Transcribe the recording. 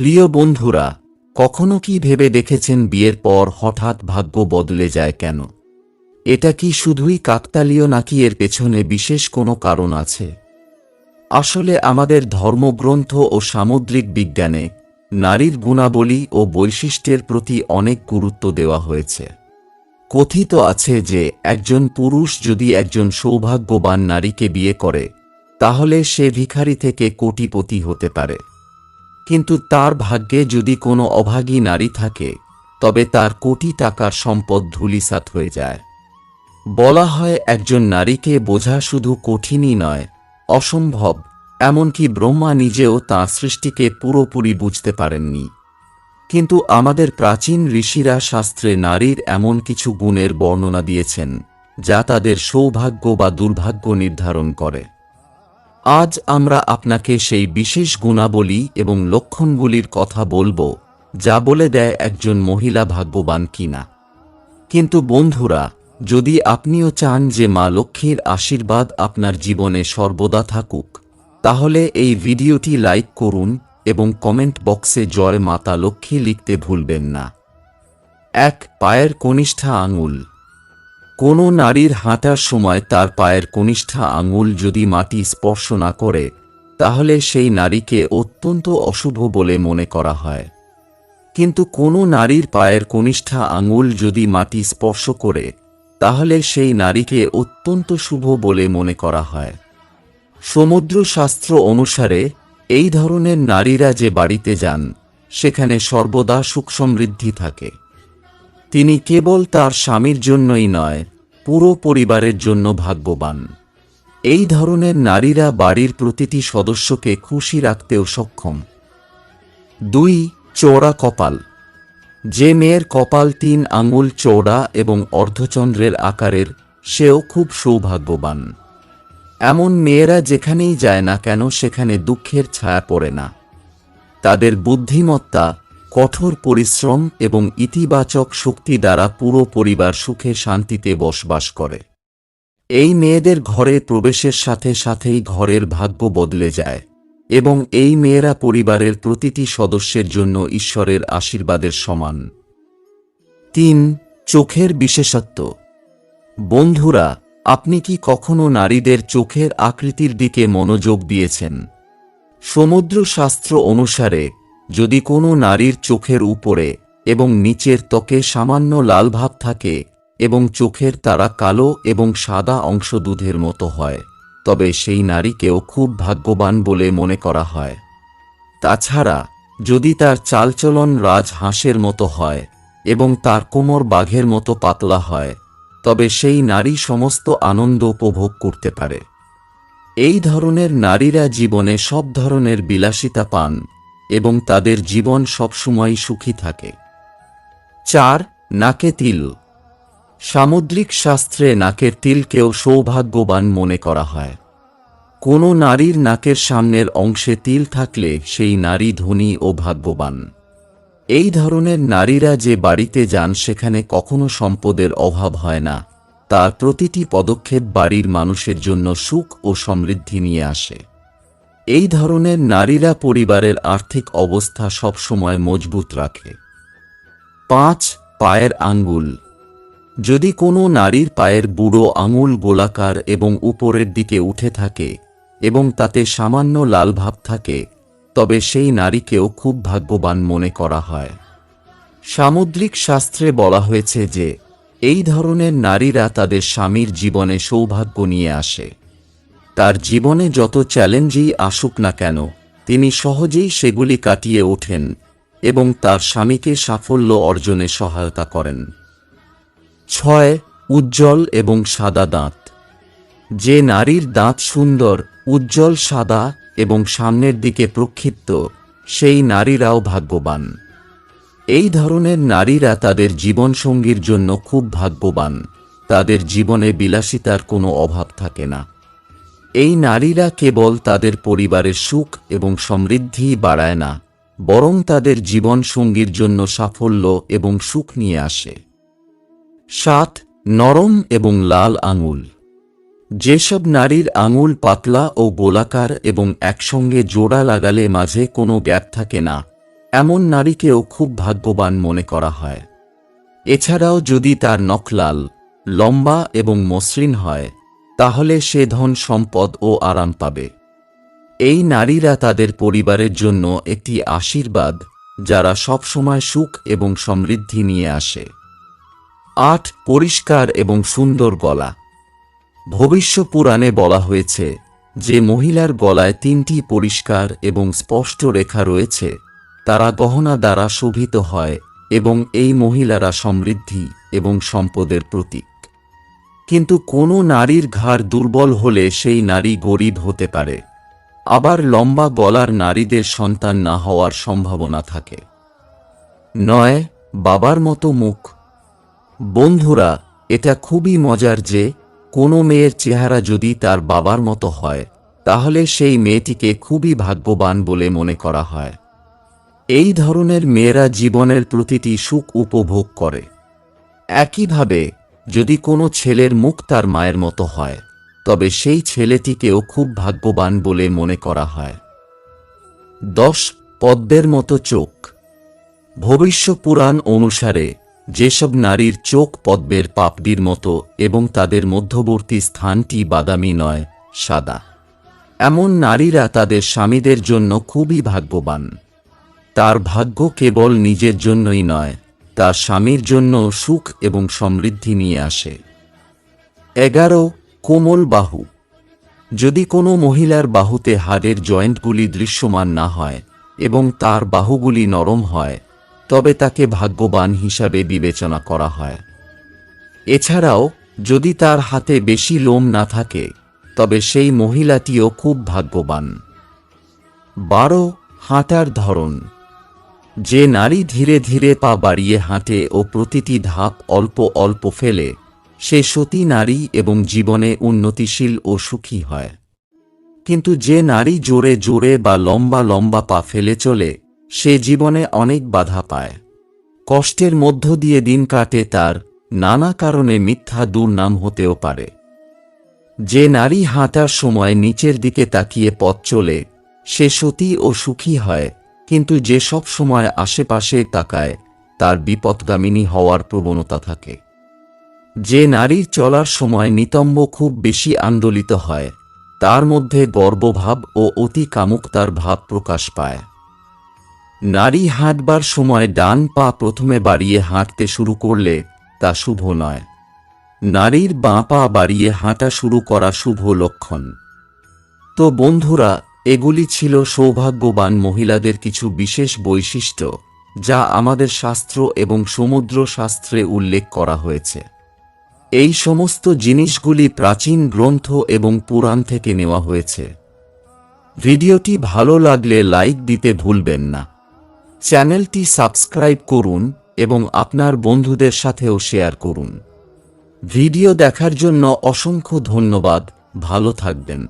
প্রিয় বন্ধুরা, কখনো কি ভেবে দেখেছেন বিয়ের পর হঠাৎ ভাগ্য বদলে যায় কেন? এটা কি শুধুই কাকতালীয় নাকি এর পেছনে বিশেষ কোনো কারণ আছে? আসলে আমাদের ধর্মগ্রন্থ ও সামুদ্রিক বিজ্ঞানে নারীর গুণাবলী ও বৈশিষ্ট্যের প্রতি অনেক গুরুত্ব দেওয়া হয়েছে। কথিত আছে যে একজন পুরুষ যদি একজন সৌভাগ্যবান নারীকে বিয়ে করে, তাহলে সে ভিখারি থেকে কোটিপতি হতে পারে। কিন্তু তার ভাগ্যে যদি কোনো অভাগী নারী থাকে, তবে তার কোটি টাকার সম্পদ ধূলিসাৎ হয়ে যায়। বলা হয় একজন নারীকে বোঝা শুধু কঠিনই নয়, অসম্ভব, এমনকি ব্রহ্মা নিজেও তাঁর সৃষ্টিকে পুরোপুরি বুঝতে পারেননি। কিন্তু আমাদের প্রাচীন ঋষিরা শাস্ত্রে নারীর এমন কিছু গুণের বর্ণনা দিয়েছেন, যা তাদের সৌভাগ্য বা দুর্ভাগ্য নির্ধারণ করে। আজ আমরা আপনাকে সেই বিশেষ গুণাবলী এবং লক্ষণগুলির কথা বলব, যা বলে দেয় একজন মহিলা ভাগ্যবান কিনা। কিন্তু বন্ধুরা, যদি আপনিও চান যে মা লক্ষ্মীর আশীর্বাদ আপনার জীবনে সর্বদা থাকুক, তাহলে এই ভিডিওটি লাইক করুন এবং কমেন্ট বক্সে জয় মাতা লক্ষ্মী লিখতে ভুলবেন না। এক পায়ের কনিষ্ঠা আঙুল। কোনো নারীর হাঁটার সময় তার পায়ের কনিষ্ঠা আঙুল যদি মাটি স্পর্শ না করে, তাহলে সেই নারীকে অত্যন্ত অশুভ বলে মনে করা হয়। কিন্তু কোনো নারীর পায়ের কনিষ্ঠা আঙুল যদি মাটি স্পর্শ করে, তাহলে সেই নারীকে অত্যন্ত শুভ বলে মনে করা হয়। সমুদ্র শাস্ত্র অনুসারে, এই ধরনের নারীরা যে বাড়িতে যান, সেখানে সর্বদা সুখ সমৃদ্ধি থাকে। তিনি কেবল তার স্বামীর জন্যই নয় পুরো পরিবারের জন্য ভাগ্যবান। এই ধরনের নারীরা বাড়ির প্রতিটি সদস্যকে খুশি রাখতেও সক্ষম। দুই চৌড়া কপাল। যে মেয়ের কপাল তিন আঙুল চৌড়া এবং অর্ধচন্দ্রের আকারের, সেও খুব সৌভাগ্যবান। এমন মেয়েরা যেখানেই যায় না কেন, সেখানে দুঃখের ছায়া পড়ে না। তাদের বুদ্ধিমত্তা কঠোর পরিশ্রম এবং ইতিবাচক শক্তি দ্বারা পুরো পরিবার সুখে শান্তিতে বসবাস করে। এই মেয়েদের ঘরে প্রবেশের সাথে সাথেই ঘরের ভাগ্য বদলে যায় এবং এই মেয়েরা পরিবারের প্রতিটি সদস্যের জন্য ঈশ্বরের আশীর্বাদের সমান। তিন, চোখের বিশেষত্ব। বন্ধুরা, আপনি কি কখনো নারীদের চোখের আকৃতির দিকে মনোযোগ দিয়েছেন? সমুদ্র শাস্ত্র অনুসারে যদি কোনো নারীর চোখের উপরে এবং নিচের ত্বকে সামান্য লাল ভাব থাকে এবং চোখের তারা কালো এবং সাদা অংশ দুধের মতো হয়, তবে সেই নারীকেও খুব ভাগ্যবান বলে মনে করা হয়। তাছাড়া, যদি তার চালচলন রাজ হাঁসের মতো হয় এবং তার কোমর বাঘের মতো পাতলা হয়, তবে সেই নারী সমস্ত আনন্দ উপভোগ করতে পারে। এই ধরনের নারীরা জীবনে সব ধরনের বিলাসিতা পান। এবং তাদের জীবন সবসময় সুখী থাকে। চার, নাকে তিল। সামুদ্রিক শাস্ত্রে নাকের তিলকেও সৌভাগ্যবান মনে করা হয়। কোনো নারীর নাকের সামনের অংশে তিল থাকলে সেই নারী ধনী ও ভাগ্যবান। এই ধরনের নারীরা যে বাড়িতে যান সেখানে কখনো সম্পদের অভাব হয় না। তার প্রতিটি পদক্ষেপ বাড়ির মানুষের জন্য সুখ ও সমৃদ্ধি নিয়ে আসে। এই ধরনের নারীরা পরিবারের আর্থিক অবস্থা সবসময় মজবুত রাখে। পাঁচ, পায়ের আঙ্গুল। যদি কোনো নারীর পায়ের বুড়ো আঙুল গোলাকার এবং উপরের দিকে উঠে থাকে এবং তাতে সামান্য লাল ভাব থাকে, তবে সেই নারীকেও খুব ভাগ্যবান মনে করা হয়। সামুদ্রিক শাস্ত্রে বলা হয়েছে যে, এই ধরনের নারীরা তাদের স্বামীর জীবনে সৌভাগ্য নিয়ে আসে। তার জীবনে যত চ্যালেঞ্জই আসুক না কেন, তিনি সহজেই সেগুলি কাটিয়ে ওঠেন এবং তার স্বামীকে সাফল্য অর্জনে সহায়তা করেন। ছয়, উজ্জ্বল এবং সাদা দাঁত। যে নারীর দাঁত সুন্দর, উজ্জ্বল সাদা এবং সামনের দিকে প্রক্ষিপ্ত, সেই নারীরাও ভাগ্যবান। এই ধরনের নারীরা তাদের জীবনসঙ্গীর জন্য খুব ভাগ্যবান, তাদের জীবনে বিলাসিতার কোনো অভাব থাকে না। এই নারীরা কেবল তাদের পরিবারের সুখ এবং সমৃদ্ধি বাড়ায় না, বরং তাদের জীবন সঙ্গীর জন্য সাফল্য এবং সুখ নিয়ে আসে। সাত, নরম এবং লাল আঙুল। যেসব নারীর আঙুল পাতলা ও গোলাকার এবং একসঙ্গে জোড়া লাগালে মাঝে কোনো গ্যাপ থাকে না, এমন নারীকেও খুব ভাগ্যবান মনে করা হয়। এছাড়াও যদি তার নখ লাল, লম্বা এবং মসৃণ হয় তাহলে সে ধন সম্পদ ও আরাম পাবে। এই নারীরা তাদের পরিবারের জন্য একটি আশীর্বাদ, যারা সবসময় সুখ এবং সমৃদ্ধি নিয়ে আসে। আট, পরিষ্কার এবং সুন্দর গলা। ভবিষ্য পুরাণে বলা হয়েছে যে মহিলার গলায় তিনটি পরিষ্কার এবং স্পষ্ট রেখা রয়েছে, তারা গহনা দ্বারা শোভিত হয় এবং এই মহিলারা সমৃদ্ধি এবং সম্পদের প্রতীক। কিন্তু কোনো নারীর ঘাড় দুর্বল হলে সেই নারী গরিব হতে পারে। আবার লম্বা গলার নারীদের সন্তান না হওয়ার সম্ভাবনা থাকে। নয়, বাবার মতো মুখ। বন্ধুরা, এটা খুবই মজার যে, কোনো মেয়ের চেহারা যদি তার বাবার মতো হয়, তাহলে সেই মেয়েটিকে খুবই ভাগ্যবান বলে মনে করা হয়। এই ধরনের মেয়েরা জীবনের প্রতিটি সুখ উপভোগ করে। একইভাবে যদি কোনো ছেলের মুখ তার মায়ের মতো হয়, তবে সেই ছেলেটিকেও খুব ভাগ্যবান বলে মনে করা হয়। দশ পদ্মের মতো চোখ। ভবিষ্য পুরাণ অনুসারে, যেসব নারীর চোখ পদ্মের পাপড়ির মতো এবং তাদের মধ্যবর্তী স্থানটি বাদামি নয়, সাদা। এমন নারীরা তাদের স্বামীদের জন্য খুবই ভাগ্যবান। তার ভাগ্য কেবল নিজের জন্যই নয় তার স্বামীর জন্য সুখ এবং সমৃদ্ধি নিয়ে আসে। এগারো, কোমল বাহু। যদি কোনো মহিলার বাহুতে হাড়ের জয়েন্টগুলি দৃশ্যমান না হয় এবং তার বাহুগুলি নরম হয়, তবে তাকে ভাগ্যবান হিসাবে বিবেচনা করা হয়। এছাড়াও, যদি তার হাতে বেশি লোম না থাকে, তবে সেই মহিলাটিও খুব ভাগ্যবান। বারো, হাঁটার ধরন। যে নারী ধীরে ধীরে পা বাড়িয়ে হাঁটে ও প্রতিটি ধাপ অল্প অল্প ফেলে, সে সতী নারী এবং জীবনে উন্নতিশীল ও সুখী হয়। কিন্তু যে নারী জোরে জোরে বা লম্বা লম্বা পা ফেলে চলে, সে জীবনে অনেক বাধা পায়। কষ্টের মধ্য দিয়ে দিন কাটে তার নানা কারণে মিথ্যা দুর্নাম হতেও পারে। যে নারী হাঁটার সময় নিচের দিকে তাকিয়ে পথ চলে, সে সতী ও সুখী হয়। কিন্তু যে সব সময় আশেপাশে তাকায়, তার বিপদগামিনী হওয়ার প্রবণতা থাকে। যে নারীর চলার সময় নিতম্ব খুব বেশি আন্দোলিত হয়, তার মধ্যে গর্বভাব ও অতি কামুকতার ভাব প্রকাশ পায়। নারী হাঁটবার সময় ডান পা প্রথমে বাড়িয়ে হাঁটতে শুরু করলে তা শুভ নয়। নারীর বাঁ পা বাড়িয়ে হাঁটা শুরু করা শুভ লক্ষণ। তো বন্ধুরা এগুলি ছিল সৌভাগ্যবান মহিলাদের কিছু বিশেষ বৈশিষ্ট্য, যা আমাদের শাস্ত্র এবং সমুদ্র শাস্ত্রে উল্লেখ করা হয়েছে। এই সমস্ত জিনিসগুলি প্রাচীন গ্রন্থ এবং পুরাণ থেকে নেওয়া হয়েছে। ভিডিওটি ভালো লাগলে লাইক দিতে ভুলবেন না। চ্যানেলটি সাবস্ক্রাইব করুন এবং আপনার বন্ধুদের সাথেও শেয়ার করুন। ভিডিও দেখার জন্য অসংখ্য ধন্যবাদ, ভালো থাকবেন।